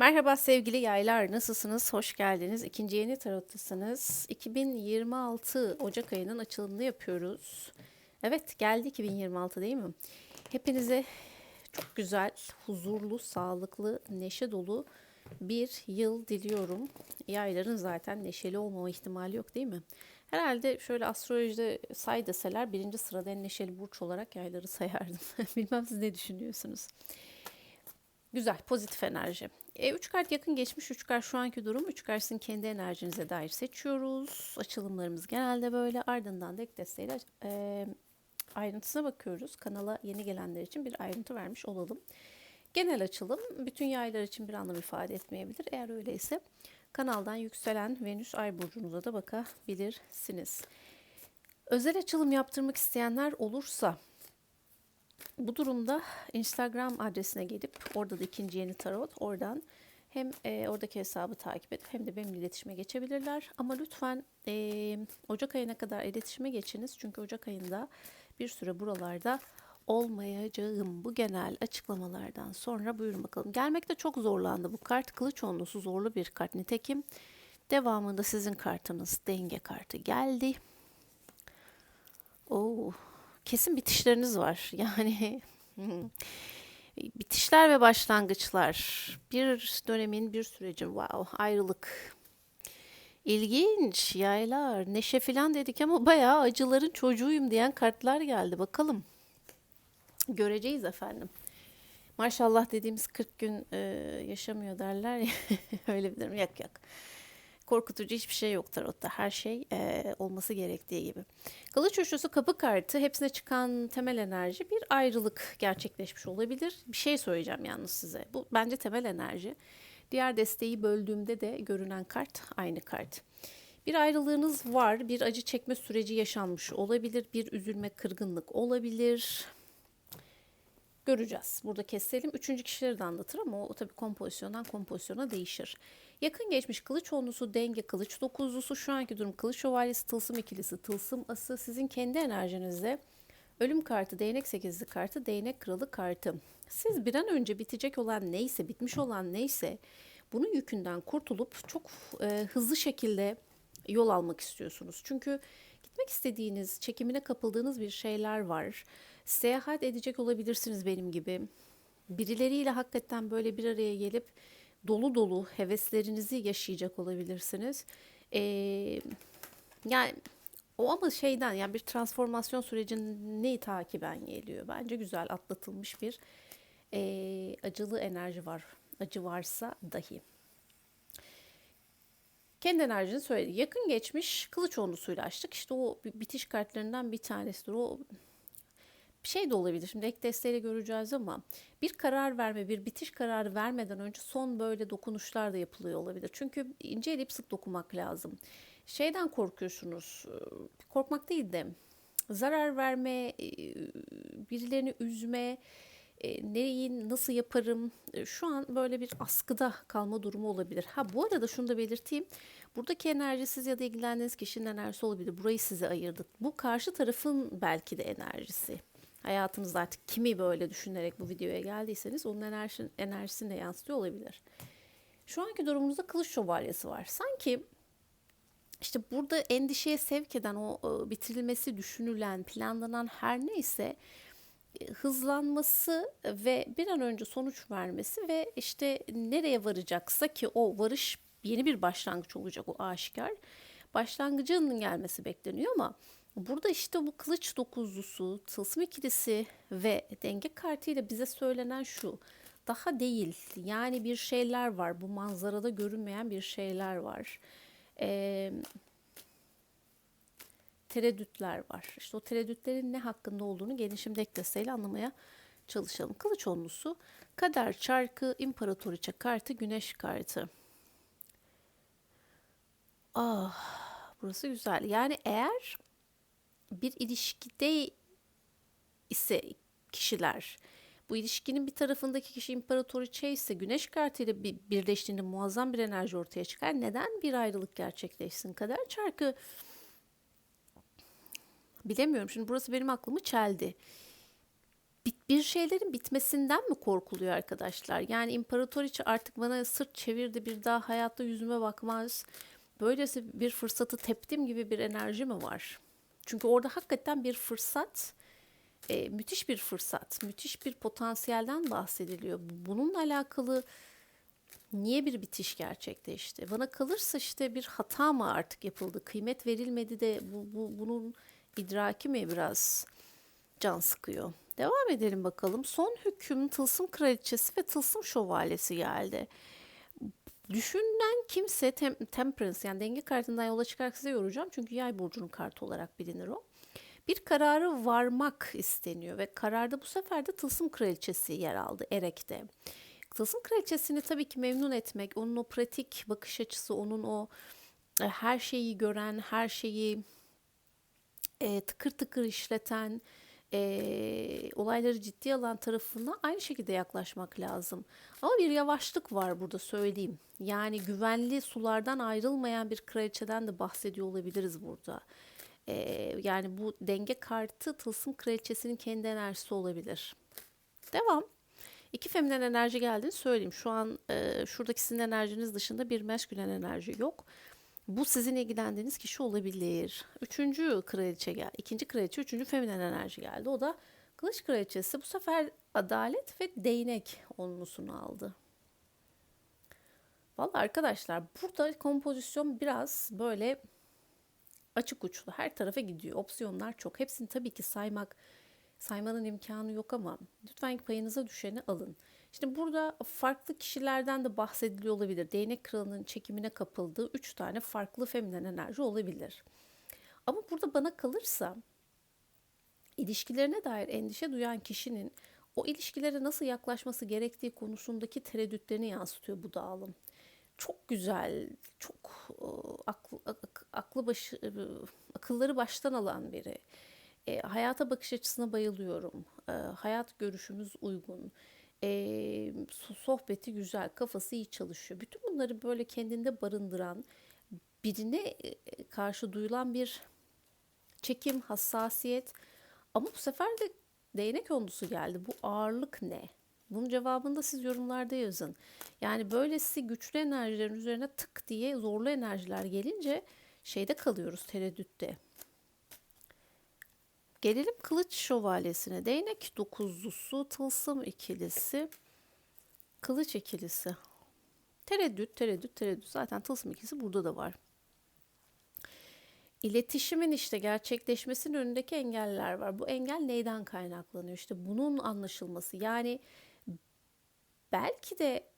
Merhaba sevgili yaylar, nasılsınız? Hoş geldiniz. İkinci yeni tarottasınız. 2026 Ocak ayının açılımını yapıyoruz. Evet, geldi 2026 değil mi? Hepinize çok güzel, huzurlu, sağlıklı, neşe dolu bir yıl diliyorum. Yayların zaten neşeli olmama ihtimali yok değil mi? Herhalde şöyle astrolojide say deseler birinci sırada en neşeli burç olarak yayları sayardım. Bilmem siz ne düşünüyorsunuz? Güzel, pozitif enerji. E, üç kart yakın geçmiş, üç kart şu anki durum. Üç kart sizin kendi enerjinize dair seçiyoruz. Açılımlarımız genelde böyle. Ardından da ek desteğiyle e, ayrıntısına bakıyoruz. Kanala yeni gelenler için bir ayrıntı vermiş olalım. Genel açılım bütün yaylar için bir anlam ifade etmeyebilir. Eğer öyleyse kanaldan yükselen Venüs Ay burcunuza da bakabilirsiniz. Özel açılım yaptırmak isteyenler olursa bu durumda Instagram adresine gelip orada da ikinci yeni tarot oradan hem e, oradaki hesabı takip edip hem de benimle iletişime geçebilirler. Ama lütfen e, Ocak ayına kadar iletişime geçiniz. Çünkü Ocak ayında bir süre buralarda olmayacağım. Bu genel açıklamalardan sonra buyurun bakalım. Gelmekte çok zorlandı bu kart. Kılıç onlusu zorlu bir kart. Nitekim devamında sizin kartınız denge kartı geldi. Oo, kesin bitişleriniz var. Yani bitişler ve başlangıçlar. Bir dönemin, bir sürecin. Wow, ayrılık. İlginç, yaylar, neşe falan dedik ama bayağı acıların çocuğuyum diyen kartlar geldi. Bakalım. Göreceğiz efendim. Maşallah dediğimiz 40 gün e, yaşamıyor derler ya. Öyle bilirim. Yak yak korkutucu hiçbir şey yok tarotta. Her şey e, olması gerektiği gibi. Kılıç üçlüsü kapı kartı hepsine çıkan temel enerji bir ayrılık gerçekleşmiş olabilir. Bir şey söyleyeceğim yalnız size. Bu bence temel enerji. Diğer desteği böldüğümde de görünen kart aynı kart. Bir ayrılığınız var, bir acı çekme süreci yaşanmış olabilir, bir üzülme, kırgınlık olabilir. Göreceğiz. Burada keselim. Üçüncü kişileri de anlatır ama o, tabii kompozisyondan kompozisyona değişir. Yakın geçmiş kılıç onlusu, denge kılıç dokuzlusu, şu anki durum kılıç şövalyesi, tılsım ikilisi, tılsım ası sizin kendi enerjinizde ölüm kartı, değnek sekizli kartı, değnek kralı kartı. Siz bir an önce bitecek olan neyse, bitmiş olan neyse bunun yükünden kurtulup çok e, hızlı şekilde yol almak istiyorsunuz. Çünkü gitmek istediğiniz, çekimine kapıldığınız bir şeyler var. Seyahat edecek olabilirsiniz benim gibi. Birileriyle hakikaten böyle bir araya gelip dolu dolu heveslerinizi yaşayacak olabilirsiniz. Ee, yani o ama şeyden yani bir transformasyon sürecini takiben geliyor. Bence güzel atlatılmış bir e, acılı enerji var. Acı varsa dahi. Kendi enerjini söyledi. Yakın geçmiş kılıç onlusuyla açtık. İşte o bitiş kartlarından bir tanesidir. O şey de olabilir. Şimdi ek desteğiyle göreceğiz ama bir karar verme, bir bitiş kararı vermeden önce son böyle dokunuşlar da yapılıyor olabilir. Çünkü ince elip sık dokumak lazım. Şeyden korkuyorsunuz. E, korkmak değil de zarar verme, e, birilerini üzme, e, nereyi nasıl yaparım şu an böyle bir askıda kalma durumu olabilir. Ha bu arada şunu da belirteyim. Buradaki enerji siz ya da ilgilendiğiniz kişinin enerjisi olabilir. Burayı size ayırdık. Bu karşı tarafın belki de enerjisi hayatınızda artık kimi böyle düşünerek bu videoya geldiyseniz onun enerji, enerjisini de yansıtıyor olabilir. Şu anki durumunuzda kılıç şövalyesi var. Sanki işte burada endişeye sevk eden o e, bitirilmesi düşünülen, planlanan her neyse e, hızlanması ve bir an önce sonuç vermesi ve işte nereye varacaksa ki o varış yeni bir başlangıç olacak o aşikar. Başlangıcının gelmesi bekleniyor ama Burada işte bu kılıç dokuzlusu, tılsım ikilisi ve denge kartıyla bize söylenen şu. Daha değil. Yani bir şeyler var. Bu manzarada görünmeyen bir şeyler var. Ee, tereddütler var. İşte o tereddütlerin ne hakkında olduğunu gelişim desteğiyle anlamaya çalışalım. Kılıç onlusu, kader çarkı, imparatoriçe kartı, güneş kartı. Ah, burası güzel. Yani eğer bir ilişkide ise kişiler bu ilişkinin bir tarafındaki kişi imparatoriçe ise güneş kartıyla bir birleştiğinde muazzam bir enerji ortaya çıkar. Neden bir ayrılık gerçekleşsin kadar çarkı bilemiyorum. Şimdi burası benim aklımı çeldi. bir şeylerin bitmesinden mi korkuluyor arkadaşlar? Yani imparatoriçe artık bana sırt çevirdi bir daha hayatta yüzüme bakmaz. Böylesi bir fırsatı teptim gibi bir enerji mi var? Çünkü orada hakikaten bir fırsat, e, müthiş bir fırsat, müthiş bir potansiyelden bahsediliyor. Bununla alakalı niye bir bitiş gerçekleşti? Bana kalırsa işte bir hata mı artık yapıldı? Kıymet verilmedi de bu, bu bunun idraki mi biraz can sıkıyor? Devam edelim bakalım. Son hüküm Tılsım Kraliçesi ve Tılsım Şövalyesi geldi. Düşünülen kimse tem, Temperance yani denge kartından yola çıkarak size yoracağım. Çünkü yay burcunun kartı olarak bilinir o. Bir kararı varmak isteniyor ve kararda bu sefer de Tılsım Kraliçesi yer aldı Erek'te. Tılsım Kraliçesini tabii ki memnun etmek, onun o pratik bakış açısı, onun o e, her şeyi gören, her şeyi e, tıkır tıkır işleten, e, olayları ciddiye alan tarafına aynı şekilde yaklaşmak lazım. Ama bir yavaşlık var burada söyleyeyim. Yani güvenli sulardan ayrılmayan bir kraliçeden de bahsediyor olabiliriz burada. E, yani bu denge kartı tılsım kraliçesinin kendi enerjisi olabilir. Devam. İki feminen enerji geldiğini söyleyeyim. Şu an e, şuradaki sizin enerjiniz dışında bir meskülen enerji yok. Bu sizin ilgilendiğiniz kişi olabilir. Üçüncü kraliçe geldi. İkinci kraliçe, üçüncü feminen enerji geldi. O da kılıç kraliçesi bu sefer adalet ve değnek onlusunu aldı. Vallahi arkadaşlar burada kompozisyon biraz böyle açık uçlu. Her tarafa gidiyor. Opsiyonlar çok. Hepsini tabii ki saymak saymanın imkanı yok ama lütfen payınıza düşeni alın. Şimdi burada farklı kişilerden de bahsediliyor olabilir. Değnek kralının çekimine kapıldığı üç tane farklı feminen enerji olabilir. Ama burada bana kalırsa ilişkilerine dair endişe duyan kişinin o ilişkilere nasıl yaklaşması gerektiği konusundaki tereddütlerini yansıtıyor bu dağılım. Çok güzel, çok aklı, aklı başı, akılları baştan alan biri. E, hayata bakış açısına bayılıyorum. E, hayat görüşümüz uygun. E, sohbeti güzel, kafası iyi çalışıyor. Bütün bunları böyle kendinde barındıran, birine karşı duyulan bir çekim, hassasiyet. Ama bu sefer de değnek ondusu geldi. Bu ağırlık ne? Bunun cevabını da siz yorumlarda yazın. Yani böylesi güçlü enerjilerin üzerine tık diye zorlu enerjiler gelince şeyde kalıyoruz tereddütte. Gelelim kılıç şövalyesine. Değnek dokuzlusu, tılsım ikilisi, kılıç ikilisi. Tereddüt, tereddüt, tereddüt. Zaten tılsım ikilisi burada da var. İletişimin işte gerçekleşmesinin önündeki engeller var. Bu engel neyden kaynaklanıyor? İşte bunun anlaşılması. Yani belki de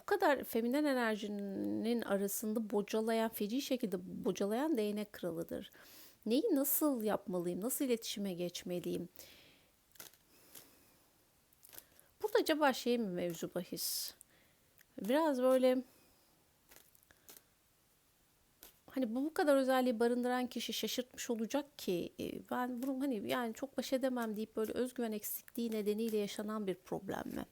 bu kadar feminen enerjinin arasında bocalayan, feci şekilde bocalayan değnek kralıdır. Neyi nasıl yapmalıyım, nasıl iletişime geçmeliyim? Burada acaba şey mi mevzu bahis? Biraz böyle hani bu bu kadar özelliği barındıran kişi şaşırtmış olacak ki e, ben bunu hani yani çok baş edemem deyip böyle özgüven eksikliği nedeniyle yaşanan bir problem mi?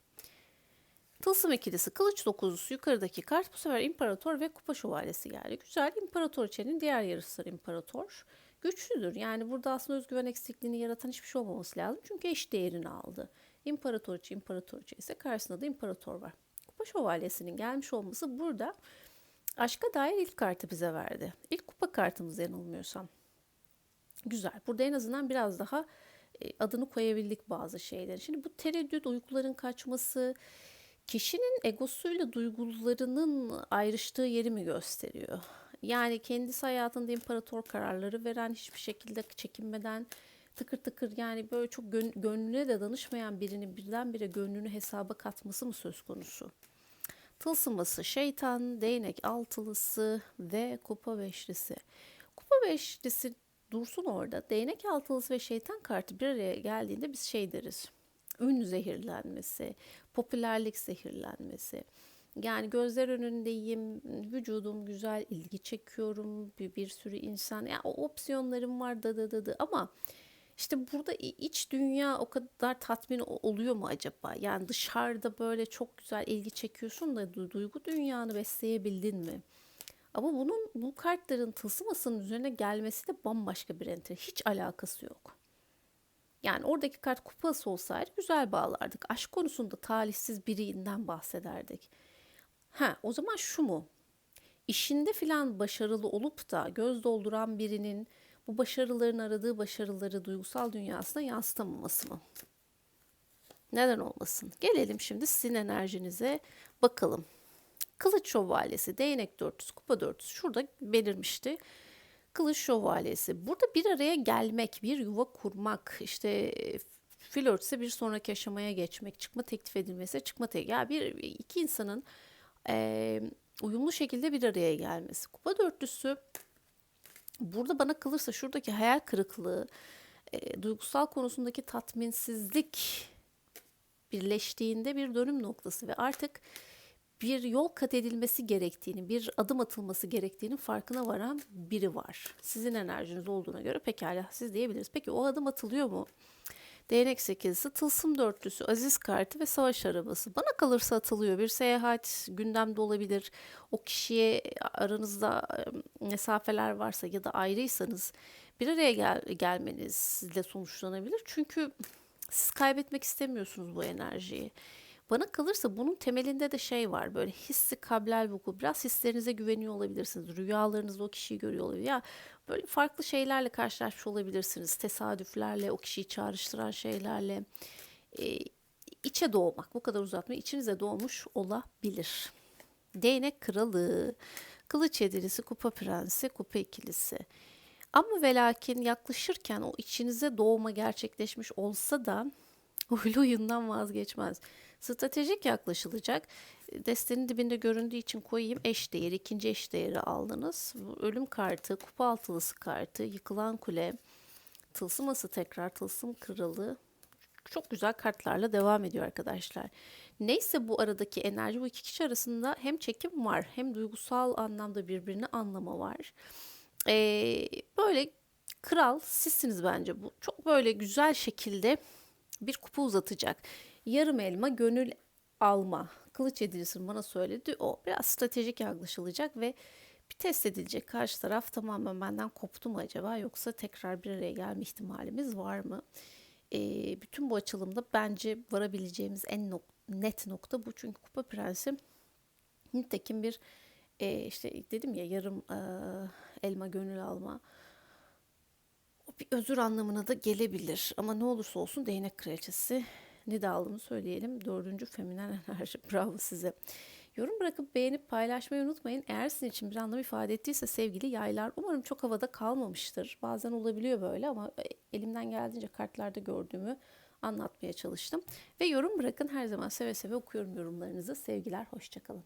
Tılsım ikilisi, kılıç dokuzlusu yukarıdaki kart bu sefer imparator ve kupa şövalyesi geldi. Güzel, imparatoriçenin diğer yarısı imparator. Güçlüdür. Yani burada aslında özgüven eksikliğini yaratan hiçbir şey olmaması lazım. Çünkü eş değerini aldı. İmparatoriçe, imparatoriçe ise karşısında da imparator var. Kupa şövalyesinin gelmiş olması burada aşka dair ilk kartı bize verdi. İlk kupa kartımız yanılmıyorsam. Güzel. Burada en azından biraz daha e, adını koyabildik bazı şeyler. Şimdi bu tereddüt, uykuların kaçması, kişinin egosuyla duygularının ayrıştığı yeri mi gösteriyor? Yani kendisi hayatında imparator kararları veren hiçbir şekilde çekinmeden tıkır tıkır yani böyle çok gön gönlüne de danışmayan birinin birdenbire gönlünü hesaba katması mı söz konusu? Tılsıması şeytan, değnek altılısı ve kupa beşlisi. Kupa beşlisi dursun orada. Değnek altılısı ve şeytan kartı bir araya geldiğinde biz şey deriz ün zehirlenmesi, popülerlik zehirlenmesi. Yani gözler önündeyim, vücudum güzel, ilgi çekiyorum, bir, bir sürü insan, yani o opsiyonlarım var da da da da ama işte burada iç dünya o kadar tatmin oluyor mu acaba? Yani dışarıda böyle çok güzel ilgi çekiyorsun da duygu dünyanı besleyebildin mi? Ama bunun bu kartların tılsımasının üzerine gelmesi de bambaşka bir enter. Hiç alakası yok. Yani oradaki kart kupası olsaydı güzel bağlardık. Aşk konusunda talihsiz birinden bahsederdik. Ha, o zaman şu mu? İşinde filan başarılı olup da göz dolduran birinin bu başarıların aradığı başarıları duygusal dünyasına yansıtamaması mı? Neden olmasın? Gelelim şimdi sizin enerjinize bakalım. Kılıç şövalyesi, değnek dörtüsü, kupa dörtüsü şurada belirmişti. Kılıç şövalyesi. Burada bir araya gelmek, bir yuva kurmak, işte flörtse bir sonraki aşamaya geçmek, çıkma teklif edilmesi, çıkma teklif. Ya bir iki insanın e, uyumlu şekilde bir araya gelmesi. Kupa dörtlüsü burada bana kalırsa şuradaki hayal kırıklığı, e, duygusal konusundaki tatminsizlik birleştiğinde bir dönüm noktası ve artık bir yol kat edilmesi gerektiğini, bir adım atılması gerektiğinin farkına varan biri var. Sizin enerjiniz olduğuna göre pekala siz diyebiliriz. Peki o adım atılıyor mu? Değnek sekizisi, tılsım dörtlüsü, aziz kartı ve savaş arabası. Bana kalırsa atılıyor. Bir seyahat gündemde olabilir. O kişiye aranızda mesafeler varsa ya da ayrıysanız bir araya gel gelmenizle sonuçlanabilir. Çünkü siz kaybetmek istemiyorsunuz bu enerjiyi. Bana kalırsa bunun temelinde de şey var böyle hissi kablel vuku biraz hislerinize güveniyor olabilirsiniz. Rüyalarınızda o kişiyi görüyor olabilir. Ya böyle farklı şeylerle karşılaşmış olabilirsiniz. Tesadüflerle, o kişiyi çağrıştıran şeylerle. E, içe doğmak bu kadar uzatma içinize doğmuş olabilir. Değnek kralı, kılıç yedilisi, kupa prensi, kupa ikilisi. Ama ve lakin yaklaşırken o içinize doğma gerçekleşmiş olsa da huylu huyundan vazgeçmez. Stratejik yaklaşılacak. Destenin dibinde göründüğü için koyayım eş değeri, ikinci eş değeri aldınız. Ölüm kartı, kupa altılısı kartı, yıkılan kule, tılsıması tekrar, tılsım kralı. Çok güzel kartlarla devam ediyor arkadaşlar. Neyse bu aradaki enerji bu iki kişi arasında hem çekim var hem duygusal anlamda birbirini anlama var. Ee, böyle kral sizsiniz bence bu. Çok böyle güzel şekilde bir kupa uzatacak. Yarım elma gönül alma. Kılıç edilsin bana söyledi. O biraz stratejik yaklaşılacak ve bir test edilecek. Karşı taraf tamamen benden koptu mu acaba yoksa tekrar bir araya gelme ihtimalimiz var mı? Ee, bütün bu açılımda bence varabileceğimiz en nok net nokta bu. Çünkü Kupa Prensi nitekim bir e, işte dedim ya yarım e, elma gönül alma bir özür anlamına da gelebilir. Ama ne olursa olsun değnek kraliçesi Nidalımı söyleyelim. Dördüncü feminen enerji. Bravo size. Yorum bırakıp beğenip paylaşmayı unutmayın. Eğer sizin için bir anlam ifade ettiyse sevgili yaylar umarım çok havada kalmamıştır. Bazen olabiliyor böyle ama elimden geldiğince kartlarda gördüğümü anlatmaya çalıştım. Ve yorum bırakın her zaman seve seve okuyorum yorumlarınızı. Sevgiler, hoşçakalın.